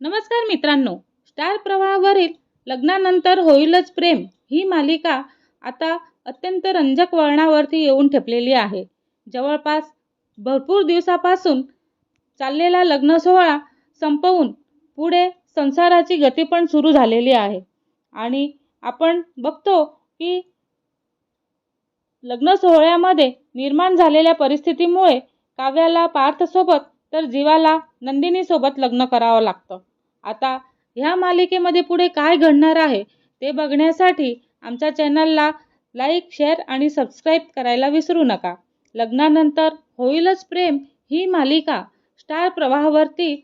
नमस्कार मित्रांनो. स्टार प्रवाहावरील लग्नानंतर होईलच प्रेम ही मालिका आता अत्यंत रंजक वळणावरती येऊन ठेपलेली आहे. जवळपास भरपूर दिवसापासून चाललेला लग्न सोहळा संपवून पुढे संसाराची गती पण सुरू झालेली आहे. आणि आपण बघतो की लग्न सोहळ्यामध्ये निर्माण झालेल्या परिस्थितीमुळे काव्याला पार्थसोबत तर जीवाला नंदिनीसोबत लग्न करावं लागतं. आता ह्या मालिकेमध्ये पुढे काय घडणार आहे ते बघण्यासाठी आमच्या चॅनलला लाईक शेअर आणि सबस्क्राईब करायला विसरू नका. लग्नानंतर होईलच प्रेम ही मालिका स्टार प्रवाहावरती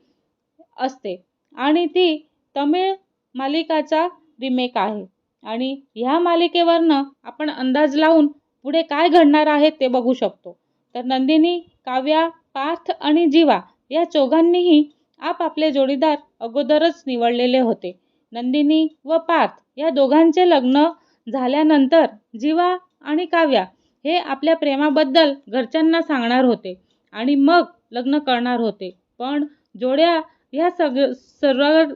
असते आणि ती तमिळ मालिकाचा रिमेक आहे. आणि ह्या मालिकेवरनं आपण अंदाज लावून पुढे काय घडणार आहे ते बघू शकतो. तर नंदिनी काव्या पार्थ आणि जीवा या चौघांनीही आपापले जोडीदार अगोदरच निवडलेले होते. नंदिनी व पार्थ या दोघांचे लग्न झाल्यानंतर जीवा आणि काव्या हे आपल्या प्रेमाबद्दल घरच्यांना सांगणार होते आणि मग लग्न करणार होते. पण जोड्या ह्या सग सर्व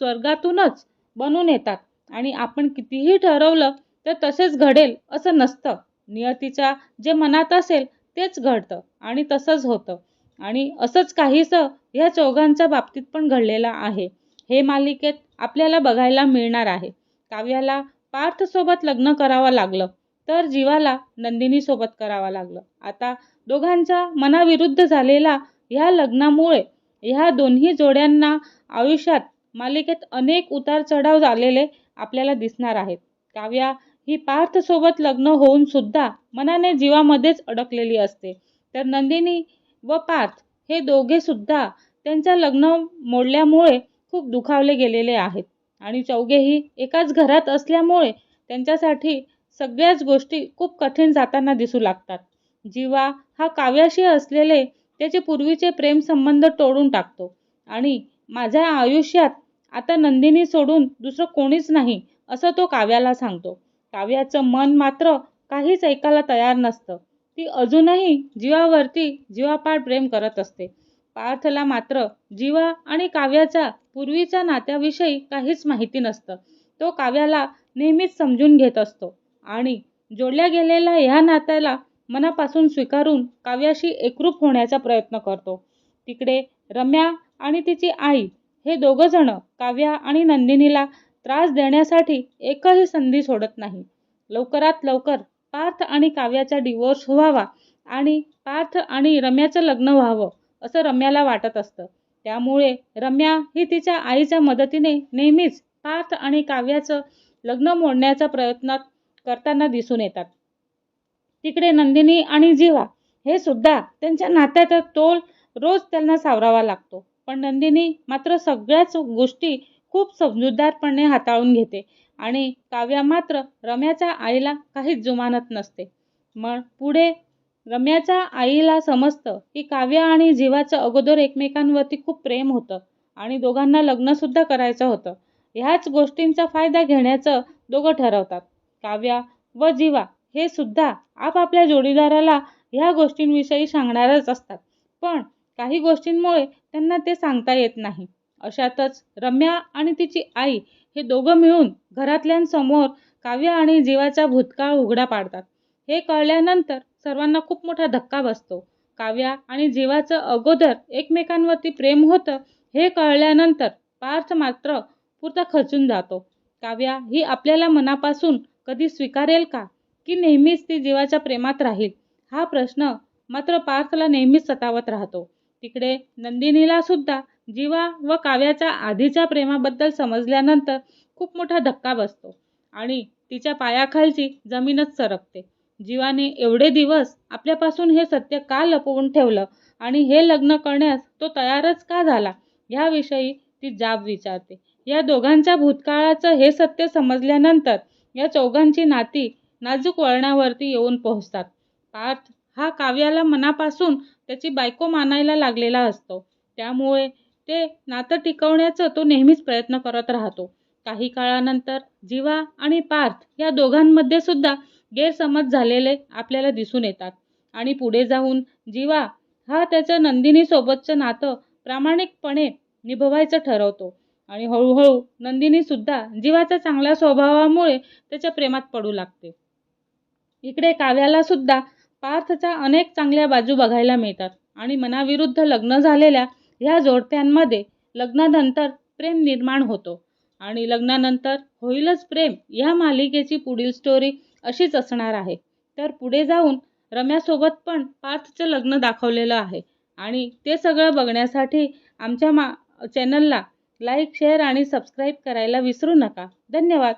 स्वर्गातूनच बनून येतात आणि आपण कितीही ठरवलं तर तसेच घडेल असं नसतं. नियतीच्या जे मनात असेल तेच घडतं आणि तसंच होतं. आणि असंच काहीसं ह्या चौघांच्या बाबतीत पण घडलेलं आहे. हे मालिकेत आपल्याला बघायला मिळणार आहे. काव्याला पार्थसोबत लग्न करावं लागलं तर जीवाला नंदिनीसोबत करावं लागलं. आता दोघांच्या मनाविरुद्ध झालेला ह्या लग्नामुळे ह्या दोन्ही जोड्यांना आयुष्यात मालिकेत अनेक उतार चढाव झालेले आपल्याला दिसणार आहेत. काव्या ही पार्थसोबत लग्न होऊन सुद्धा मनाने जीवामध्येच अडकलेली असते. तर नंदिनी व पार्थ हे दोघे सुद्धा त्यांच्या लग्न मोडल्यामुळे खूप दुखावले गेलेले आहेत. आणि चौघेही एकाच घरात असल्यामुळे त्यांच्यासाठी सगळ्याच गोष्टी खूप कठीण जाताना दिसू लागतात. जीवा हा काव्याशी असलेले त्याचे पूर्वीचे प्रेमसंबंध तोडून टाकतो. आणि माझ्या आयुष्यात आता नंदिनी सोडून दुसरं कोणीच नाही असं तो काव्याला सांगतो. काव्याचं मन मात्र काहीच ऐकायला तयार नसतं. ती अजूनही जीवावरती जीवापाड प्रेम करत असते. पार्थला मात्र जीवा आणि काव्याच्या पूर्वीच्या नात्याविषयी काहीच माहिती नसतं. तो काव्याला नेहमीच समजून घेत असतो आणि जोडल्या गेलेल्या ह्या नात्याला मनापासून स्वीकारून काव्याशी एकरूप होण्याचा प्रयत्न करतो. तिकडे रम्या आणि तिची आई हे दोघंजणं काव्या आणि नंदिनीला त्रास देण्यासाठी एकही संधी सोडत नाही. लवकरात लवकर पार्थ आणि काव्याचा डिवोर्स व्हावा आणि पार्थ आणि रम्याचं लग्न व्हावं असं रम्याला वाटत असतं. त्यामुळे रम्या ही तिच्या आईच्या मदतीने नेहमीच पार्थ आणि काव्याचं लग्न मोडण्याचा प्रयत्न करताना दिसून येतात. तिकडे नंदिनी आणि जीवा हे सुद्धा त्यांच्या नात्याचा तोल रोज त्यांना सावरावा लागतो. पण नंदिनी मात्र सगळ्याच गोष्टी खूप समजूतदारपणे हाताळून घेते. आणि काव्या मात्र रम्याच्या आईला काहीच जुमानत नसते. मग पुढे रम्याच्या आईला समजतं की काव्या आणि जीवाचं अगोदर एकमेकांवरती खूप प्रेम होतं आणि दोघांना लग्नसुद्धा करायचं होतं. ह्याच गोष्टींचा फायदा घेण्याचं दोघं ठरवतात. काव्या व जीवा हे सुद्धा आपापल्या जोडीदाराला ह्या गोष्टींविषयी सांगणारच असतात. पण काही गोष्टींमुळे त्यांना ते सांगता येत नाही. अशातच रम्या आणि तिची आई हे दोघं मिळून घरातल्यांसमोर काव्य आणि जीवाचा भूतकाळ उघडा पाडतात. हे कळल्यानंतर सर्वांना खूप मोठा धक्का बसतो. काव्या आणि जीवाचं अगोदर एकमेकांवरती प्रेम होतं हे कळल्यानंतर पार्थ मात्र पुरता खचून जातो. काव्या ही आपल्याला मनापासून कधी स्वीकारेल का? की नेहमीच ती जीवाच्या प्रेमात राहील? हा प्रश्न मात्र पार्थला नेहमीच सतावत राहतो. तिकडे नंदिनीला सुद्धा जीवा व काव्याच्या आधीच्या प्रेमाबद्दल समजल्यानंतर खूप मोठा धक्का बसतो आणि तिच्या पायाखालची जमीनच सरकते. जीवाने एवढे दिवस आपल्यापासून हे सत्य का लपवून ठेवलं आणि हे लग्न करण्यास तो तयारच का झाला ह्याविषयी ती जाब विचारते. या दोघांच्या भूतकाळाचं हे सत्य समजल्यानंतर या चौघांची नाती नाजूक वळणावरती येऊन पोहोचतात. पार्थ हा काव्याला मनापासून त्याची बायको मानायला लागलेला असतो. त्यामुळे ते नातं टिकवण्याचं तो नेहमीच प्रयत्न करत राहतो. काही काळानंतर जीवा आणि पार्थ या दोघांमध्ये सुद्धा गैरसमज झालेले आपल्याला दिसून येतात. आणि पुढे जाऊन जीवा हा त्याच्या नंदिनीसोबतचं नातं प्रामाणिकपणे निभवायचं ठरवतो. आणि हळूहळू नंदिनीसुद्धा जीवाच्या चांगल्या स्वभावामुळे त्याच्या प्रेमात पडू लागते. इकडे काव्याला सुद्धा पार्थच्या अनेक चांगल्या बाजू बघायला मिळतात. आणि मनाविरुद्ध लग्न झालेल्या ह्या जोडप्यांमध्ये लग्नानंतर प्रेम निर्माण होतो. आणि लग्नानंतर होईलच प्रेम ह्या मालिकेची पुढील स्टोरी अशीच असणार आहे. तर पुढे जाऊन रम्यासोबत पण पार्थचं लग्न दाखवलेलं आहे. आणि ते सगळं बघण्यासाठी आमच्या मा चॅनलला लाईक शेअर आणि सबस्क्राईब करायला विसरू नका. धन्यवाद.